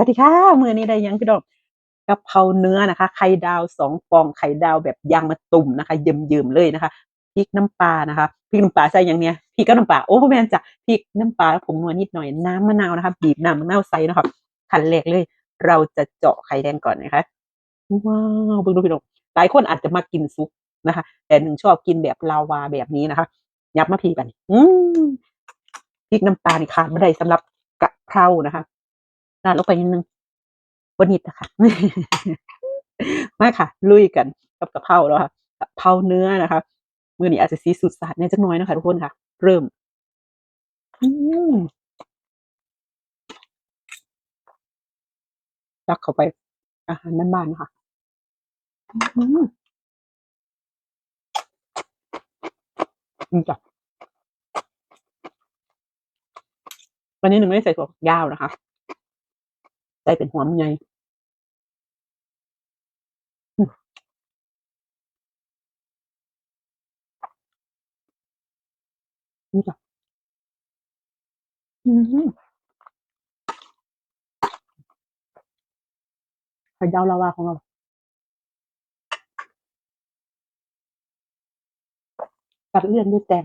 วัสดีค่ะมื้อนี้ได้ยังพี่น้องกะเพราเนื้อนะคะ ไข่ดาวสองฟองไข่ดาวแบบยางมะตุ่มนะคะเยิ้มๆเลยนะคะพริกน้ำปลานะคะพริกน้ำปลาใส่หยังเนี่ยพริกกับน้ำปลาโอ้บ่แม่นจ้ะพริกน้ำปลาผงนัวนิดหน่อยน้ำมะนาวนะคะบีบน้ำมะนาวใส่นะคะขั้นแรกเลย เราจะเจาะไข่แดงก่อนนะคะว้าวเบิ่งดูพี่น้องหลายคนอาจจะมากินซุปนะคะ แต่หนึ่งชอบกินแบบลาวาแบบนี้นะคะ ยับมาพี่กัน อืมพริกน้ำปลานี่ขาดไม่ได้สำหรับกะเพรานะคะ ราดลงไปนิดนึงบนิดนะคะมาค่ะ ลุยกันกับกะเพราแล้วค่ะกะเพราเนื้อนะคะมือนี้อาจจะซีสุดสาดในจักน้อยนะคะทุกคนค่ะ เริ่มตักเข้าไปอาหารบ้านๆนะคะอืมอืมจ้ะวันนี้หนึ่งไม่ได้ใส่ถั่วฝักยาวนะคะ ใส่เป็นหัวมันใหญ่อืมนี่จ้ะอืมไข่ดาวลาวาของเราตัดเลี่ยนด้วยแตง